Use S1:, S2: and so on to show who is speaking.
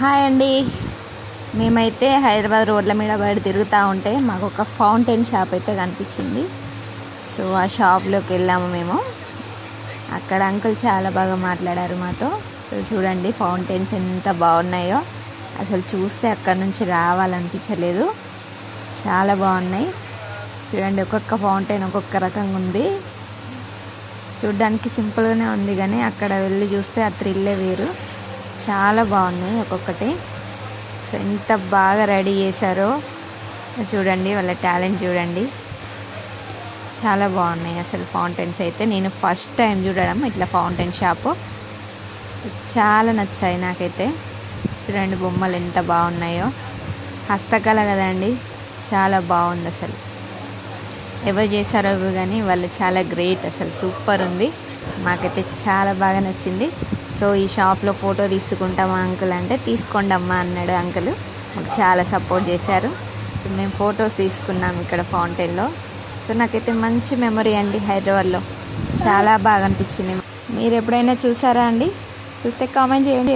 S1: Hi అండి. మేమైతే హైదరాబాద్ రోడ్ల మీద బయట తిరుగుతూ ఉంటే మాకు ఒక ఫౌంటైన్ షాప్ అయితే కనిపించింది. సో ఆ షాప్లోకి వెళ్ళాము మేము. అక్కడ అంకుల్ చాలా బాగా మాట్లాడారు మాతో. సో చూడండి ఫౌంటైన్స్ ఎంత బాగున్నాయో. అసలు చూస్తే అక్కడ నుంచి రావాలనిపించలేదు. చాలా బాగున్నాయి. చూడండి ఒక్కొక్క ఫౌంటైన్ ఒక్కొక్క రకంగా ఉంది. చూడ్డానికి సింపుల్గానే ఉంది కానీ అక్కడ వెళ్ళి చూస్తే ఆ థ్రిల్లే వేరు. చాలా బాగున్నాయి ఒక్కొక్కటి. సో ఎంత బాగా రెడీ చేశారో చూడండి వాళ్ళ టాలెంట్ చూడండి. చాలా బాగున్నాయి అసలు ఫౌంటైన్స్ అయితే. నేను ఫస్ట్ టైం చూడడం ఇట్లా ఫౌంటైన్ షాపు. సో చాలా నచ్చాయి నాకైతే. చూడండి బొమ్మలు ఎంత బాగున్నాయో. హస్తకళ కదండి చాలా బాగుంది అసలు. ఎవరు చేశారో కానీ వాళ్ళు చాలా గ్రేట్ అసలు సూపర్ ఉంది. మాకైతే చాలా బాగా నచ్చింది. సో ఈ షాప్లో ఫోటో తీసుకుంటామా అంకుల్ అంటే తీసుకోండి అమ్మా అన్నాడు అంకుల్. మాకు చాలా సపోర్ట్ చేశారు. సో మేము ఫొటోస్ తీసుకున్నాం ఇక్కడ ఫౌంటైన్లో. సో నాకైతే మంచి మెమరీ అండి హైదరాబాద్లో. చాలా బాగా అనిపించింది. మీరు ఎప్పుడైనా చూసారా అండి? చూస్తే కామెంట్ చేయండి.